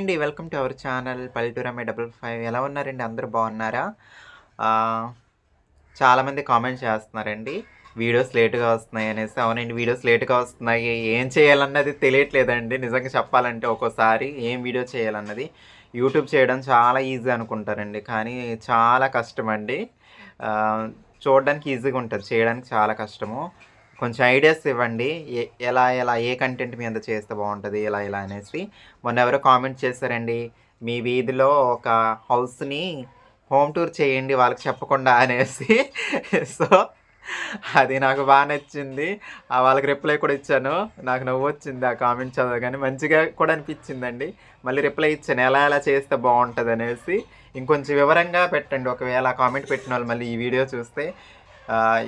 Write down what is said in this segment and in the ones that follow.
అండి welcome to our channel పల్లెటూరు అమ్మాయి డబుల్ ఫైవ్. ఎలా ఉన్నారండి? అందరూ బాగున్నారా? చాలామంది కామెంట్ చేస్తున్నారండి వీడియోస్ లేట్గా వస్తున్నాయి అనేసి. అవునండి వీడియోస్ లేట్గా వస్తున్నాయి. ఏం చేయాలన్నది తెలియట్లేదండి. నిజంగా చెప్పాలంటే ఒక్కోసారి ఏం వీడియో చేయాలన్నది యూట్యూబ్ చేయడం చాలా ఈజీ అనుకుంటారండి. కానీ చాలా కష్టం అండి చూడడానికి ఈజీగా ఉంటుంది. చేయడానికి చాలా కష్టము. కొంచెం ఐడియాస్ ఇవ్వండి. ఎలా ఎలా ఏ కంటెంట్ మీద చేస్తే బాగుంటుంది ఇలా ఇలా అనేసి. మొన్న ఎవరో కామెంట్ చేశారండి. మీ వీధిలో ఒక హౌస్ని హోమ్ టూర్ చేయండి వాళ్ళకి చెప్పకుండా అనేసి. సో అది నాకు బాగా నచ్చింది. ఆ వాళ్ళకి రిప్లై కూడా ఇచ్చాను. నాకు నవ్వు వచ్చింది ఆ కామెంట్ చదవగానే. మంచిగా కూడా అనిపించిందండి. మళ్ళీ రిప్లై ఇచ్చాను. ఎలా ఎలా చేస్తే బాగుంటుంది అనేసి. ఇంకొంచెం వివరంగా పెట్టండి. ఒకవేళ ఆ కామెంట్ పెట్టిన వాళ్ళు మళ్ళీ ఈ వీడియో చూస్తే.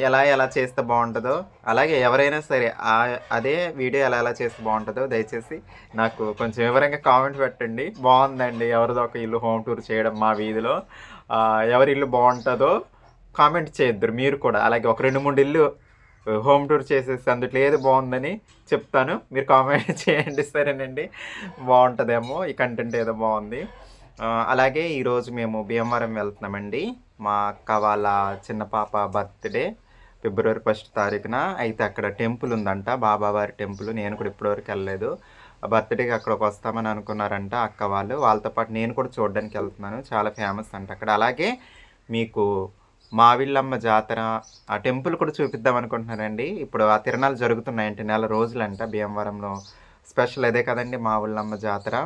ఎలా ఎలా చేస్తే బాగుంటుందో అలాగే ఎవరైనా సరే ఆ అదే వీడియో ఎలా ఎలా చేస్తే బాగుంటుందో దయచేసి నాకు కొంచెం వివరంగా కామెంట్ పెట్టండి. బాగుందండి ఎవరిదో ఒక ఇల్లు హోమ్ టూర్ చేయడం మా వీధిలో. ఎవరి ఇల్లు బాగుంటుందో కామెంట్ చేయొద్దురు మీరు కూడా. అలాగే ఒక రెండు మూడు ఇల్లు హోమ్ టూర్ చేసేసి అందుట్లో ఏది బాగుందని చెప్తాను. మీరు కామెంట్ చేయండి సరేనండి. బాగుంటుందేమో ఈ కంటెంట్ ఏదో బాగుంది. అలాగే ఈరోజు మేము భీమవరం వెళ్తున్నామండి. మా అక్క వాళ్ళ చిన్న పాప బర్త్డే ఫిబ్రవరి ఫస్ట్ తారీఖున. అయితే అక్కడ టెంపుల్ ఉందంట బాబావారి టెంపుల్. నేను కూడా ఇప్పటివరకు వెళ్ళలేదు. ఆ బర్త్డేకి అక్కడికి వస్తామని అనుకున్నారంట అక్క వాళ్ళు. వాళ్ళతో పాటు నేను కూడా చూడడానికి వెళ్తున్నాను. చాలా ఫేమస్ అంట అక్కడ. అలాగే మీకు మావిళ్ళమ్మ జాతర ఆ టెంపుల్ కూడా చూపిద్దాం అనుకుంటున్నానండి. ఇప్పుడు ఆ తిరణాలు జరుగుతున్నాయంటే నెల రోజులంట భీమవరంలో. స్పెషల్ అదే కదండి మావిళ్ళమ్మ జాతర.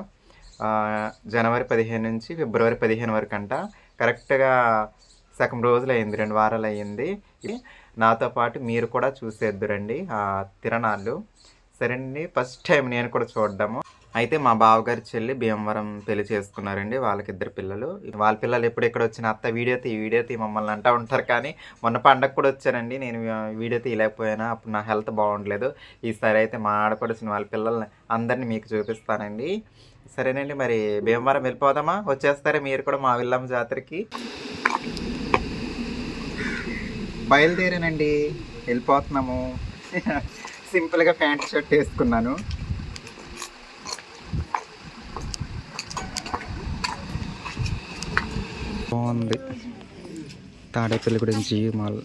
జనవరి పదిహేను నుంచి ఫిబ్రవరి పదిహేను వరకు అంట కరెక్ట్గా సగం రోజులు అయింది రెండు వారాలు అయ్యింది నాతో పాటు మీరు కూడా చూసేద్దురండి ఆ తిరణాలు. సరేనండి ఫస్ట్ టైం నేను కూడా చూడడము. అయితే మా బావగారి చెల్లి భీమవరం పెళ్ళి చేసుకున్నారండి వాళ్ళకి ఇద్దరు పిల్లలు. వాళ్ళ పిల్లలు ఎప్పుడు ఇక్కడ వచ్చిన అత్త వీడియో తీ వీడియో తీ మమ్మల్ని అంటూ ఉంటారు. కానీ మొన్న పండగ కూడా వచ్చానండి నేను వీడియో తీయలేకపోయినా అప్పుడు నా హెల్త్ బాగుండలేదు. ఈసారి అయితే మా ఆడపడుచిన వాళ్ళ పిల్లల్ని అందరినీ మీకు చూపిస్తానండి. సరేనండి మరి భీమవరం వెళ్ళిపోదామా? వచ్చేస్తారా మీరు కూడా మా విల్లమ్మ జాతరకి? బయలుదేరానండి వెళ్ళిపోతున్నాము. సింపుల్గా ప్యాంట్ షర్ట్ వేసుకున్నాను. బాగుంది. తాడేపల్లి గురించి మాల్.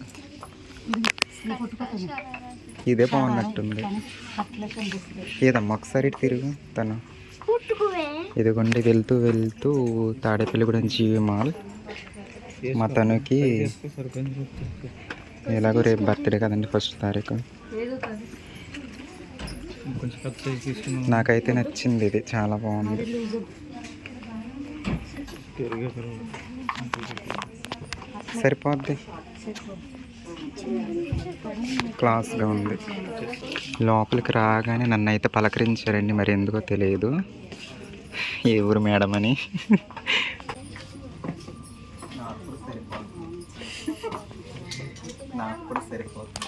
ఇదే బాగున్నట్టుంది. ఏదమ్మా ఒకసారి ఇటు తిరుగు తను. ఇదిగోండి వెళ్తూ వెళ్తూ తాడేపల్లి గురించి మాల్. మా తనుకి ఎలాగో రేపు బర్త్డే కదండి ఫస్ట్ తారీఖు. నాకైతే నచ్చింది ఇది చాలా బాగుంది. సరిపోద్ది. క్లాస్గా ఉంది. లోపలికి రాగానే నన్ను అయితే పలకరించారండి మరి ఎందుకో తెలియదు. ఏ ఊరు మేడం అని. నాకు కూడా సరిపోతుంది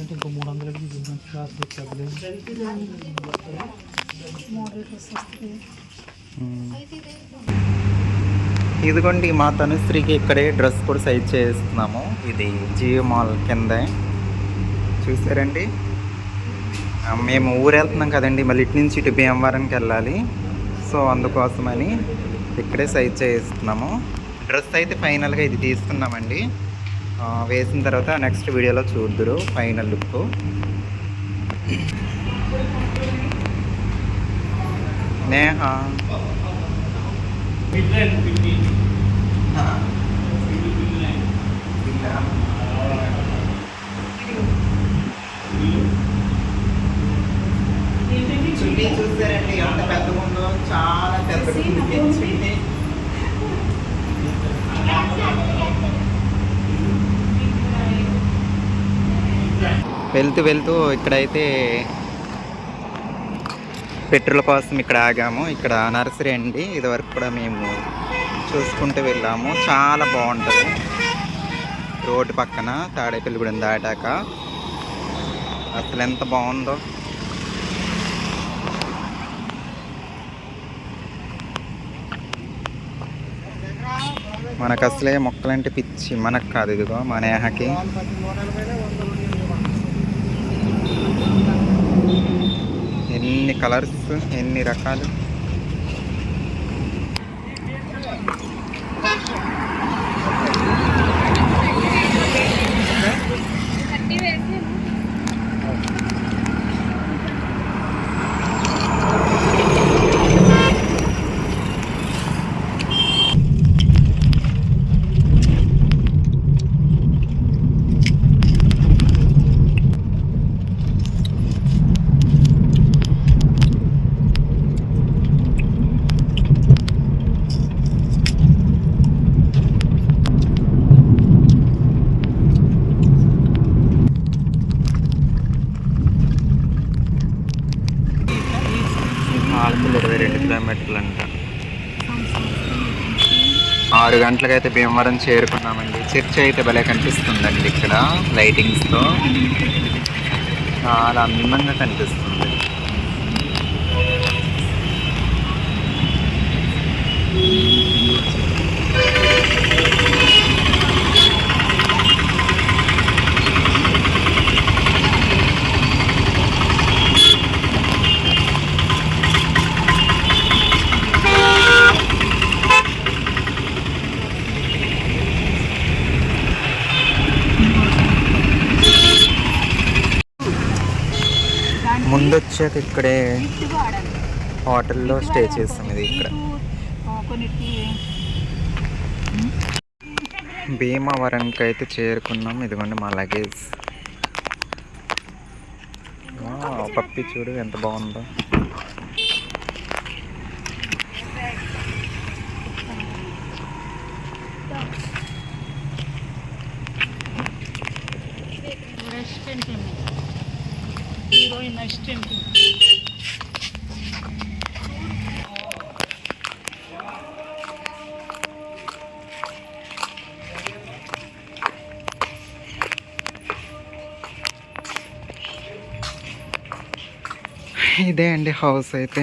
ఇంకో మూడు వందలకి క్లాస్ ఇదిగోండి మా తనుశ్రీకి ఇక్కడే డ్రెస్ కూడా సైజ్ చేస్తున్నాము. ఇది జియో మాల్ కింద. చూసారండి? మేము ఊరు వెళ్తున్నాం కదండి మళ్ళీ ఇటు నుంచి ఇటు భీమవరంకి వెళ్ళాలి. సో అందుకోసమని ఇక్కడే సైజ్ చేస్తున్నాము. డ్రెస్ అయితే ఫైనల్గా ఇది తీసుకున్నామండి. వేసిన తర్వాత నెక్స్ట్ వీడియోలో చూద్దురు ఫైనల్ లుక్. నేహ. చున్నీ చూసారండి ఎంత పెద్దగా ఉందో చాలా పెద్దగా ఉంది చున్నీ వెళ్తూ వెళ్తూ ఇక్కడైతే పెట్రోల్ కోసం ఇక్కడ ఆగాము. ఇక్కడ నర్సరీ అండి. ఇదివరకు కూడా మేము చూసుకుంటూ వెళ్ళాము. చాలా బాగుంటుంది. రోడ్డు పక్కన తాడేపల్లిగూడెం దాటాక. అసలు ఎంత బాగుందో. మనకు అసలే మొక్కలంటే పిచ్చి. మనకు కాదు ఇదిగో మన నేహకి ఎన్ని కలర్స్ ఎన్ని రకాలు? పాలకులు ఇరవై రెండు కిలోమీటర్లు అంట. ఆరు గంటలకైతే భీమవరం చేరుకున్నామండి. చర్చ్ అయితే భలే కనిపిస్తుందండి ఇక్కడ లైటింగ్స్తో. చాలా అందంగా కనిపిస్తుంది. ముందు వచ్చాక ఇక్కడే హోటల్లో స్టే చేస్తాం ఇది ఇక్కడ. భీమవరంకి అయితే చేరుకున్నాం. ఇదిగోండి మా లగేజ్ పప్పి చూడు ఎంత బాగుందో. హీరోయిన్ అసిస్టెంట్ ఇదే అండి హౌస్ అయితే.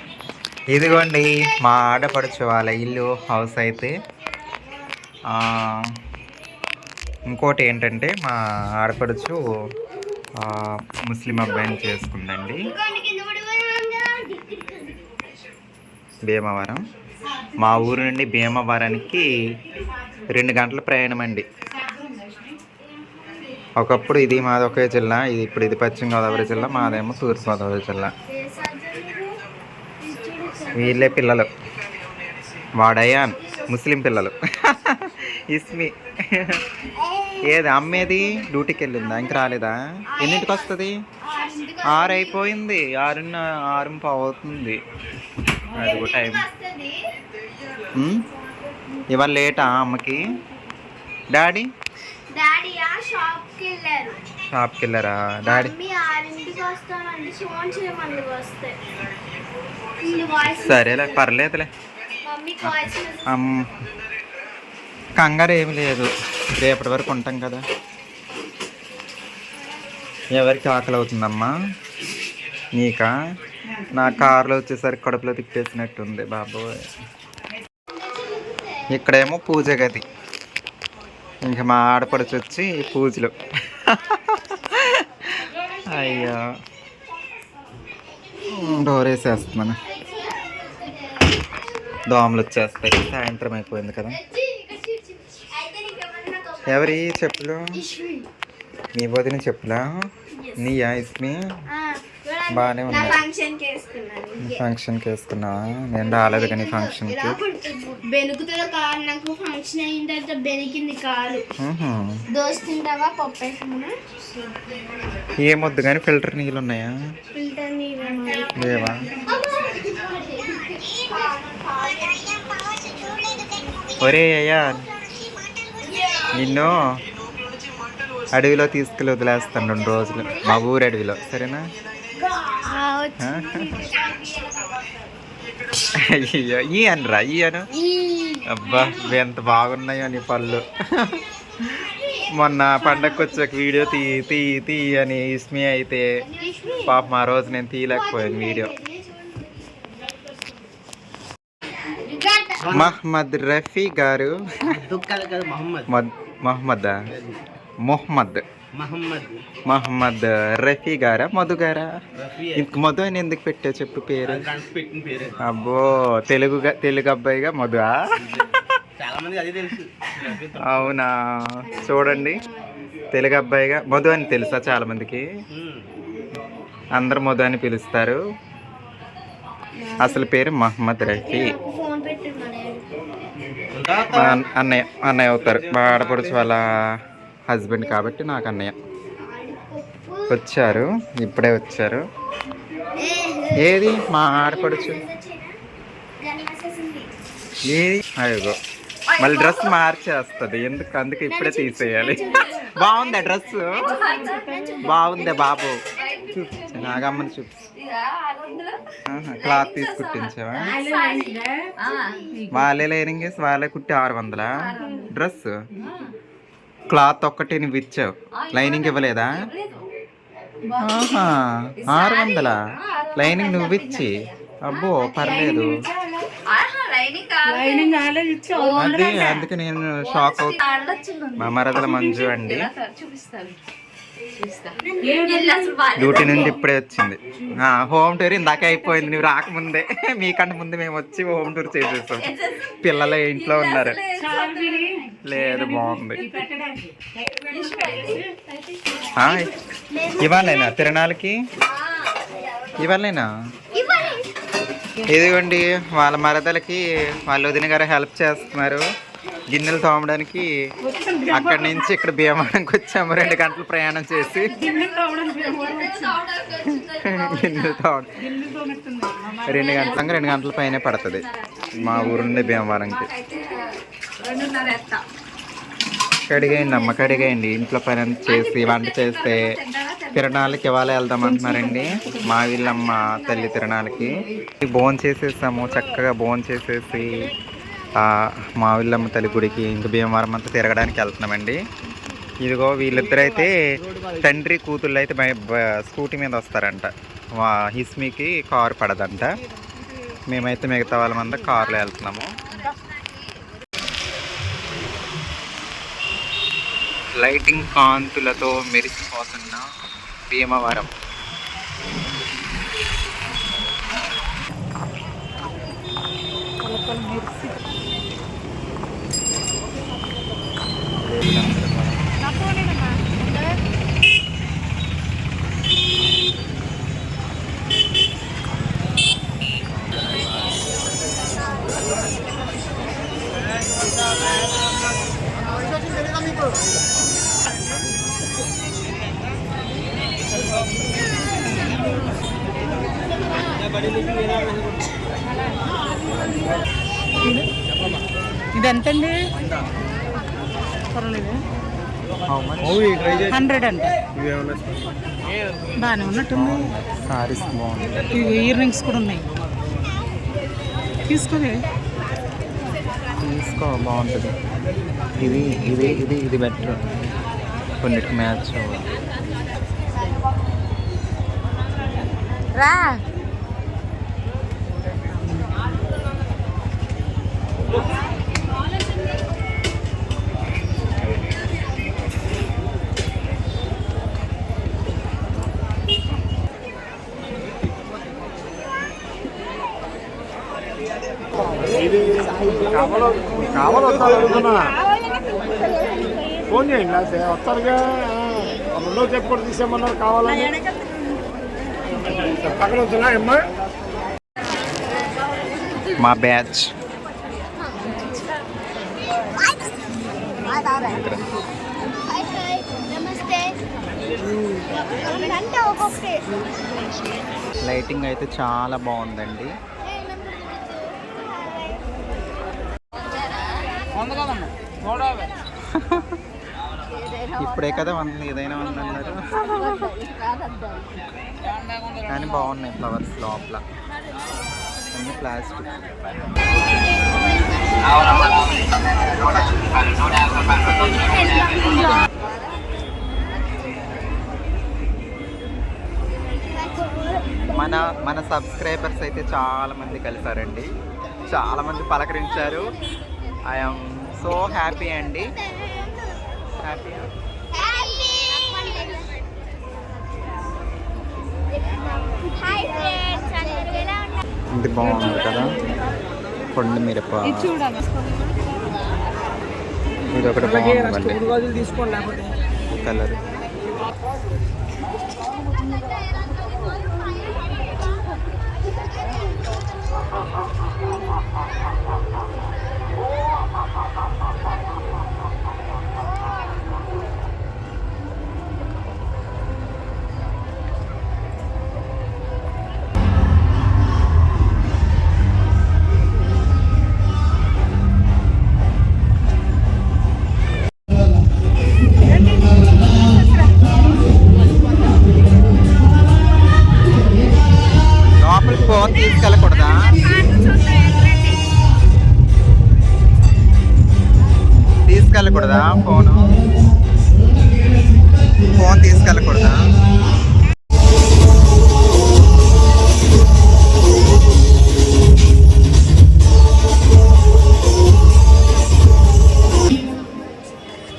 ఇదిగోండి మా ఆడపడుచు వాళ్ళ ఇల్లు హౌస్ అయితే. ఇంకోటి ఏంటంటే మా ఆడపడుచు ముస్లిం అబ్బాయిని చేసుకుందండి. భీమవరం. మా ఊరు నుండి భీమవరానికి రెండు గంటల ప్రయాణం అండి. ఒకప్పుడు ఇది మాది ఒకే జిల్లా ఇది ఇప్పుడు ఇది పశ్చిమ గోదావరి జిల్లా మాదేమో తూర్పుగోదావరి జిల్లా. వీళ్ళే పిల్లలు. వాడయాన్ ముస్లిం పిల్లలు. ఇస్మి. ఏది అమ్మేది? డ్యూటీకి వెళ్ళిందా ఇంక రాలేదా? ఎన్నింటికి వస్తుంది ఆరు అయిపోయింది ఆరున్న ఆరు అవుతుంది అది కూడా టైం? ఇవాళ లేటా అమ్మకి? డాడీ? షాప్కి వెళ్ళారా డాడీ? సరేలే పర్లేదులే కంగారు ఏమి లేదు. రేపటి వరకు ఉంటాం కదా. ఎవరికి ఆకలి అవుతుందమ్మా? నీకా? నా కారులో వచ్చేసరికి కడుపులో తిప్పేసినట్టుంది బాబోయ్. ఇక్కడేమో పూజ గది. ఇంకా మా ఆడపడుచు వచ్చి పూజలు. అయ్యో. డోర్ వేసేస్తున్నాను. దోమలు వచ్చేస్తాయి. సాయంత్రం అయిపోయింది కదా. ఎవరి చెప్పులు? నీ వదిన చెప్పులా? నీయా ఇస్మి? బాగానే ఉన్నాయి. ఫంక్షన్కి నేను రాలేదు కానీ ఫంక్షన్కి బెనుకుతుంది కాదు నాకు ఫంక్షన్ అయిన తర్వాత బెనికింది కాదు. దోశ తింటావా పప్పు వేసుకున్నా? ఏమొద్దు కానీ ఫిల్టర్ నీళ్ళు ఉన్నాయా? ఫిల్టర్ నీళ్ళు లేవా? ఒరే అయ్యా నిన్ను అడవిలో తీసుకెళ్ళి వదిలేస్తాను రెండు రోజులు. మా ఊరు అడవిలో. సరేనా? అయ్యో ఈ అనరా ఈ అను? అబ్బా ఎంత బాగున్నాయో నీ పళ్ళు. మొన్న పండగకి వచ్చాక వీడియో తీ తీ తీ అని ఇస్మి అయితే పాపం ఆ రోజు నేను తీయలేకపోయాను వీడియో. మహమ్మద్ రఫీ గారు. మహమ్మద్. మద్ మహమ్మద్. మొహమ్మద్. రఫీ గారా మధు గారా? మధు అని ఎందుకు పెట్టావు? చెప్పు పేరు. అబ్బో తెలుగుగా తెలుగు అబ్బాయిగా మధువా? చాలా మంది అదే తెలుసు. రఫీ అవునా? చూడండి. తెలుగు అబ్బాయిగా మధు అని తెలుసా చాలా మందికి. అందరు మధు అని పిలుస్తారు. అసలు పేరు మహమ్మద్ రఫీ. అన్నయ్య అన్నయ్య అవుతారు. మా ఆడపడుచు వాళ్ళ హస్బెండ్ కాబట్టి నాకు అన్నయ్య. వచ్చారు ఇప్పుడే వచ్చారు. ఏది? మా ఆడపడుచు. ఏది? అయ్యో. మళ్ళీ డ్రెస్ మార్చేస్తుంది. ఎందుకు? అందుకే ఇప్పుడే తీసేయాలి. బాగుందా డ్రెస్ బాగుందా బాబు? చూపించు. నాగమ్మని చూపించు. క్లాత్ తీసి కుట్టించావా వాళ్ళే లైనింగ్ వేసి వాళ్ళే కుట్టి ఆరు వందలా? డ్రెస్ క్లాత్ ఒక్కటి నువ్వు ఇచ్చావు లైనింగ్ ఇవ్వలేదా? ఆహా, ఆరు వందలా? లైనింగ్ నువ్వు ఇచ్చి అబ్బో పర్లేదు. అది అందుకే నేను షాక్ అవుతా మా మరదల మంజు అండి. డ్యూటీ నుండి ఇప్పుడే వచ్చింది. హోమ్ టూర్ ఇందాకే అయిపోయింది. నువ్వు రాకముందే. మీకంటే ముందు మేము వచ్చి హోమ్ టూర్ చేసేసాం. పిల్లలు ఇంట్లో ఉన్నారు. లేదు బాగుంది. ఆ, ఇవాళేనా తిరణాలకి? ఇవాళేనా ఇదిగోండి వాళ్ళ మరదలకి వాళ్ళ వదిన గారు హెల్ప్ చేస్తున్నారు. గిన్నెలు తోమడానికి అక్కడి నుంచి ఇక్కడ భీమవరంకి వచ్చాము. రెండు గంటలు ప్రయాణం చేసి. గిన్నెలు తోమ రెండు గంటల రెండు గంటల పైనే పడుతుంది. మా ఊరు నుండి భీమవరంకి. కడిగేయండి అమ్మ కడిగేయండి. ఇంట్లో పని చేసి వంట చేస్తే తిరణాలకి ఇవాళ వెళ్దాం అంటున్నారండి. మా వీళ్ళమ్మ తల్లి తిరణాలకి. భోన్ చేసేసాము చక్కగా భోన్ చేసేసి ఆ, మా తల్లి గుడికి ఇంక భీమవరం అంతా తిరగడానికి వెళ్తున్నామండి. ఇదిగో వీళ్ళిద్దరైతే తండ్రి కూతుళ్ళు అయితే బ- స్కూటీ మీద వస్తారంట. వా హిస్మీకి కారు పడదంట. మేమైతే మిగతా వాళ్ళమంతా కారులో వెళ్తున్నాము. లైటింగ్ కాంతులతో మెరిసిపోతున్న భీమవరం. మెరిసి హండ్రెడ్ అండి బాగానే ఉన్నట్టుంది. సారీస్ బాగుంది. ఇవి ఇయర్ రింగ్స్ కూడా ఉన్నాయి. తీసుకోలే తీసుకో బాగుంటుంది. ఇది ఇది ఇది ఇది బెటర్ కొన్నిటికి మ్యాచ్ రా. కావాలి వస్తారు అనుకున్నా ఫోన్ చేయండి లేకపోతే వస్తారుగా రెండో చెప్పు కూడా తీసేయమన్నారు కావాలని పక్కన అమ్మా మా బ్యాచ్. లైటింగ్ అయితే చాలా బాగుందండి. ఇప్పుడే కదా ఉంది ఏదైనా ఉంది అన్నారు. కానీ బాగున్నాయి ఫ్లవర్స్ లోపల. అన్ని ప్లాస్టిక్. మన మన సబ్స్క్రైబర్స్ అయితే చాలా మంది కలిసారండి. చాలామంది పలకరించారు. ఐఎమ్ సో హ్యాపీ అండి. హ్యాపీ హాయ్ ఫ్రెండ్స్ అందరూ ఎలా ఉన్నారు ఇది బాగుంది కదా? కొండ మిరప. ఇది ఒకటి బాగుందండి తీసుకోండి లేకపోతే. కలర్. తీసుకెళ్ళకూడదా ఫోను? ఫోన్ తీసుకెళ్ళకూడదా?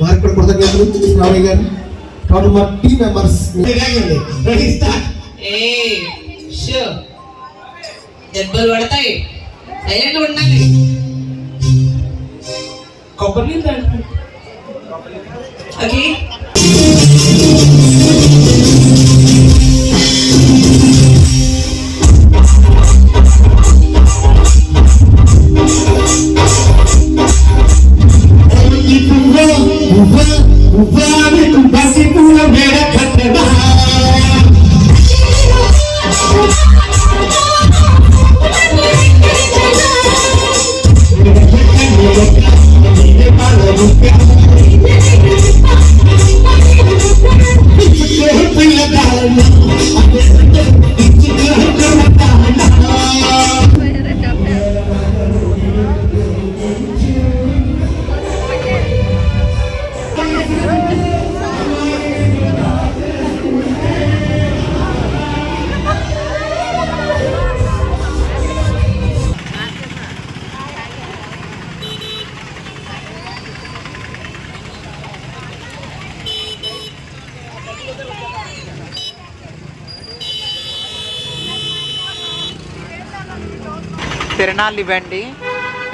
వారికి కూడా కృతజ్ఞతలు రామయ్య గారు కాబట్టి మా team members ready start a show. దెబ్బలు పడతాయి. సైలెంట్ ఉండండి. కొబ్బరి నీళ్ళు Okay? తిరణాలు ఇవ్వండి.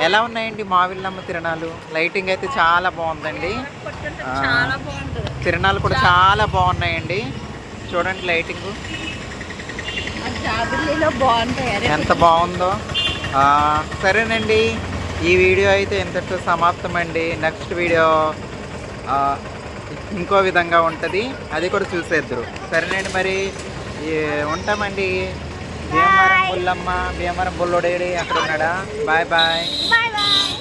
ఎలా ఉన్నాయండి మావిల్లమ్మ తిరణాలు? లైటింగ్ అయితే చాలా బాగుందండి. తిరణాలు కూడా చాలా బాగున్నాయండి. చూడండి లైటింగ్ ఎంత బాగుందో. సరేనండి. ఈ వీడియో అయితే ఇంతటితో సమాప్తమండి. నెక్స్ట్ వీడియో ఇంకో విధంగా ఉంటుంది. అది కూడా చూసేద్దరు. సరేనండి మరి. ఉంటామండి. భీమవరం బుల్లమ్మ భీమవరం బుల్లోడేడి అక్కడ ఉన్నాడా? Bye bye. Bye bye.